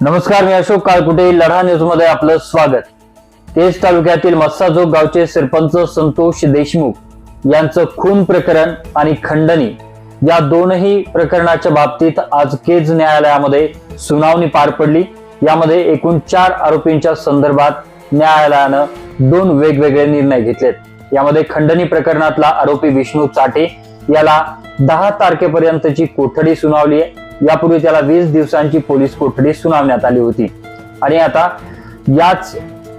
नमस्कार मी अशोक काळकुटे लढा न्यूजमध्ये आपलं स्वागत. तेज तालुक्यातील मस्साजोग गावचे सरपंच संतोष देशमुख यांचं खून प्रकरण आणि खंडणी या दोनही प्रकरणाच्या बाबतीत आज केज न्यायालयामध्ये सुनावणी पार पडली. यामध्ये एकूण चार आरोपींच्या संदर्भात न्यायालयानं दोन वेगवेगळे निर्णय घेतलेत. यामध्ये खंडणी प्रकरणातला आरोपी विष्णू चाटे याला दहा तारखेपर्यंतची कोठडी सुनावली आहे. यापूर्वी त्याला वीस दिवसांची पोलीस कोठडी सुनावण्यात आली होती. आणि आता याच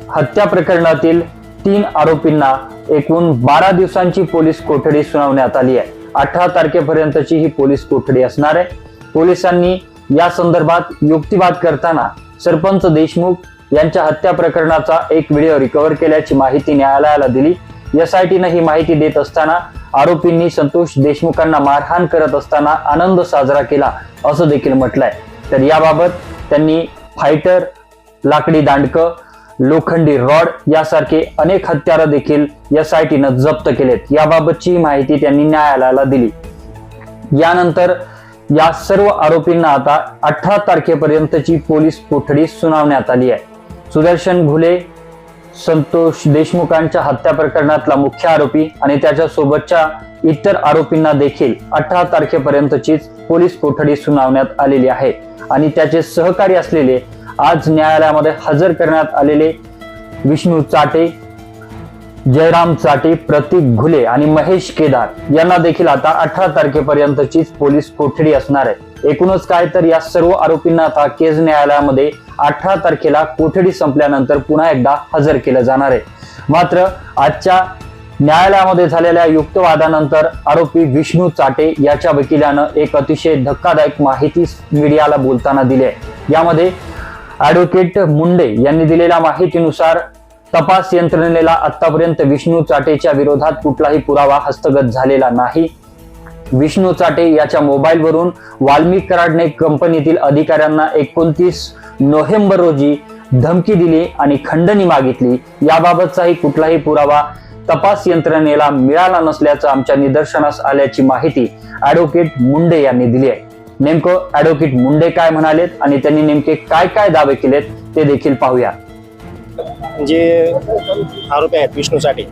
हत्या प्रकरणातील तीन आरोपींना एकूण बारा दिवसांची पोलीस कोठडी सुनावण्यात आली आहे. अठरा तारखेपर्यंतची ही पोलीस कोठडी असणार आहे. पोलिसांनी या संदर्भात युक्तिवाद करताना सरपंच देशमुख यांच्या हत्या प्रकरणाचा एक व्हिडिओ रिकव्हर केल्याची माहिती न्यायालयाला दिली. एसआयटीनं ही माहिती देत असताना आरोपींनी संतोष देशमुखांना मारहाण करत असताना आनंद साजरा केला असं देखील म्हटलंय. तर याबाबत त्यांनी फायटर लाकडी दांडकं लोखंडी रॉड यासारखे अनेक हत्यारं देखील एसआयटीनं जप्त केलेत. याबाबतची माहिती त्यांनी न्यायालयाला दिली. यानंतर या सर्व आरोपींना आता अठरा तारखेपर्यंतची पोलीस कोठडी सुनावण्यात आली आहे. सुदर्शन घुले संतोष देशमुखांच्या हत्या प्रकरणातला मुख्य आरोपी आणि त्याच्या सोबतच्या इतर आरोपींना देखील अठरा तारखेपर्यंतचीच पोलीस कोठडी सुनावण्यात आलेली आहे. आणि त्याचे सहकारी असलेले आज न्यायालयामध्ये हजर करण्यात आलेले विष्णू चाटे जयराम चाटे प्रतीक घुले आणि महेश केदार यांना देखील आता अठरा तारखेपर्यंतचीच पोलीस कोठडी असणार आहे. एकूणच काय तर या सर्व आरोपींना आता केज न्यायालयामध्ये अठरा तारखेला कोठडी संपल्यानंतर पुन्हा एकदा हजर केलं जाणार आहे. मात्र आजच्या न्यायालयामध्ये झालेल्या युक्तवादानंतर आरोपी विष्णू चाटे याच्या वकिलानं एक अतिशय धक्कादायक माहिती मीडियाला बोलताना दिली आहे. यामध्ये ऍडव्होकेट मुंडे यांनी दिलेल्या माहितीनुसार तपास यंत्रणेला आतापर्यंत विष्णू चाटेच्या विरोधात कुठलाही पुरावा हस्तगत झालेला नाही. विष्णू चाटे याच्या मोबाईलवरून वाल्मिक कराडने कंपनीतील अधिकाऱ्यांना एकोणतीस नोव्हेंबर रोजी धमकी दिली आणि खंडणी मागितली. याबाबतचाही कुठलाही पुरावा तपास यंत्रणेला मिळाला नसल्याचं आमच्या निदर्शनास आल्याची माहिती ऍडव्होकेट मुंडे यांनी दिली आहे. नेमकं ॲडव्होकेट मुंडे काय म्हणालेत आणि त्यांनी नेमके काय काय दावे केलेत ते देखील पाहूया. जे आरोपी आहेत विष्णू साठे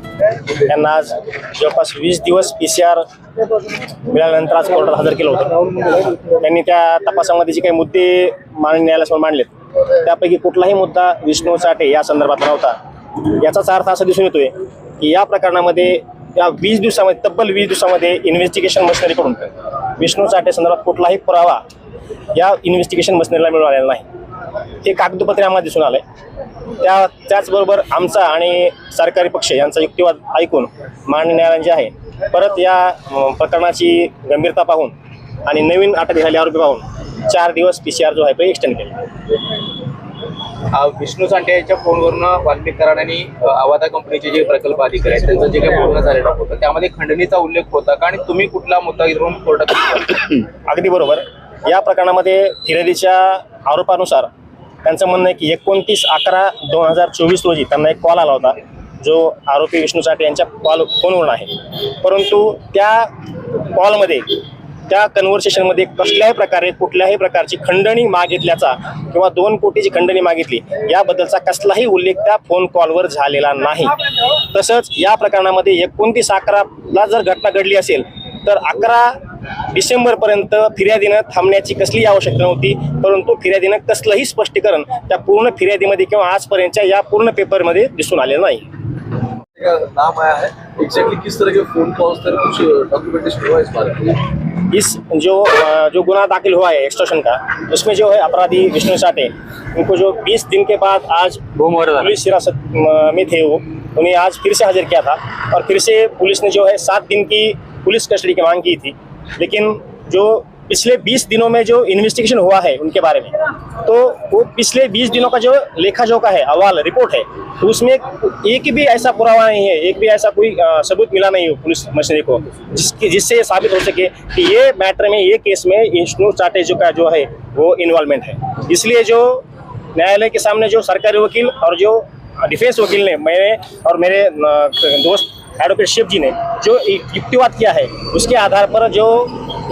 त्यांना आज जवळपास वीस दिवस पी सी आर मिळाल्यानंतर आज कोर्टात हजर केलं होतं. त्यांनी त्या तपासामध्ये जे काही मुद्दे माननीय न्यायालयासमोर मांडलेत त्यापैकी कुठलाही मुद्दा विष्णू साठे या संदर्भात नव्हता. याचाच अर्थ असा दिसून येतोय की या प्रकरणामध्ये या वीस दिवसामध्ये तब्बल वीस दिवसामध्ये इन्व्हेस्टिगेशन मशिनरीकडून विष्णू साठे संदर्भात कुठलाही पुरावा या इन्व्हेस्टिगेशन मशिनरीला मिळालेला नाही. हे कागदोपत्री आम्हाला दिसून आलंय. त्या त्याचबरोबर आमचा आणि सरकारी पक्ष यांचा युक्तिवाद ऐकून माननीय न्यायालय जे आहे परत या प्रकरणाची गंभीरता पाहून आणि नवीन अटक झालेले आरोपी पाहून चार दिवस पी सी आर जो आहे तो एक्सटेंड केला. आ, विष्णू सांडे यांच्या फोनवरून वाल्मिक कराड आणि अ, अवादा कंपनीचे जे प्रकल्प अधिकारी आहेत त्यांचं जे काही बोलणं झालेलं होतं त्यामध्ये खंडणीचा उल्लेख होता का? आणि तुम्ही कुठला मुद्दा घेऊन कोर्टात अगदी बरोबर. या प्रकरणामध्ये फिर्यादीच्या आरोपानुसार त्यांचं म्हणणं आहे की एकोणतीस अकरा दोन हजार चोवीस रोजी त्यांना एक कॉल आला होता जो आरोपी विष्णू साठे यांच्या कॉल फोनवरून आहे. परंतु त्या कॉलमध्ये त्या कन्व्हर्सेशनमध्ये कसल्याही प्रकारे कुठल्याही प्रकारची खंडणी मागितल्याचा किंवा दोन कोटीची खंडणी मागितली याबद्दलचा कसलाही उल्लेख त्या फोन कॉलवर झालेला नाही. तसंच या प्रकरणामध्ये एकोणतीस अकराला जर घटना घडली असेल तर अकरा डिसेंबरपर्यंत फिर्यादीनं थांबण्याची कसलीही आवश्यकता नव्हती परंतु फिर्यादीनं कसलंही स्पष्टीकरण त्या पूर्ण फिर्यादीमध्ये किंवा आजपर्यंतच्या या पूर्ण पेपरमध्ये दिसून आलेलं नाही. नाम आया है एग्जैक्टली किस तरह के फोन कॉल्स थे कुछ डॉक्यूमेंटेशन हुआ इस बारे में? इस जो अ, जो गुना दाखिल हुआ है एक्सटोर्शन का उसमें जो है अपराधी विष्णु साठे उनको जो 20 दिन के बाद आज पुलिस हिरासत अ, में थे वो उन्हें आज फिर से हाजिर किया था और फिर से पुलिस ने जो है सात दिन की पुलिस कस्टडी की मांग की थी। लेकिन जो पिछले 20 दिनों में जो इन्वेस्टिगेशन हुआ है उनके बारे में तो वो पिछले 20 दिनों का जो लेखा जोखा है, अहवाल रिपोर्ट है तो उसमें एक भी ऐसा पुरावा नहीं है, एक भी ऐसा कोई सबूत मिला नहीं है पुलिस मशीनरी को, जिसकी, जिससे ये साबित हो सके कि ये मैटर में, ये केस में विष्णु चाटे जो का जो है, वो इन्वॉल्वमेंट है। इसलिए जो न्यायालय के सामने जो सरकारी वकील और जो डिफेंस वकील ने, मैंने और मेरे दोस्त एडवोकेट शिव जी ने जो युक्तिवाद किया है, उसके आधार पर जो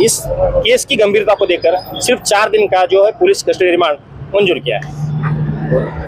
इस केस की गंभीरता को देखकर सिर्फ़ चार दिन का जो है पुलिस कस्टडी रिमांड मंजूर किया है।